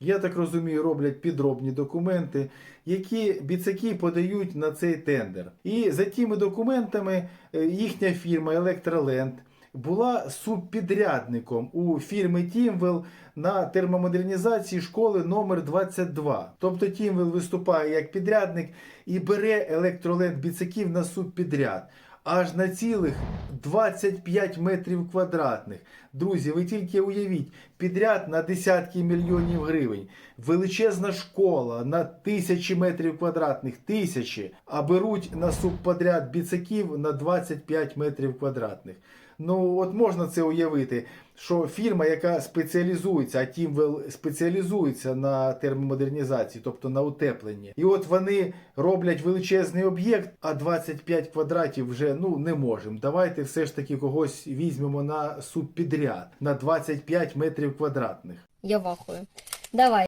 Я так розумію, роблять підробні документи, які біцаки подають на цей тендер. І за тими документами е, їхня фірма Електроленд була субпідрядником у фірми Тімвел на термомодернізації школи номер 22. Тобто Тімвел виступає як підрядник і бере електроленд біцаків на субпідряд. Аж на цілих 25 метрів квадратних. Друзі, ви тільки уявіть, підряд на десятки мільйонів гривень, величезна школа на тисячі метрів квадратних, тисячі, а беруть на субподряд біцаків на 25 метрів квадратних. Ну, от можна це уявити, що фірма, яка спеціалізується, а Тімвел спеціалізується на термомодернізації, тобто на утепленні. І от вони роблять величезний об'єкт, а 25 квадратів вже ну не можемо. Давайте все ж таки когось візьмемо на субпідряд на 25 метрів квадратних. Я вахую. Давай.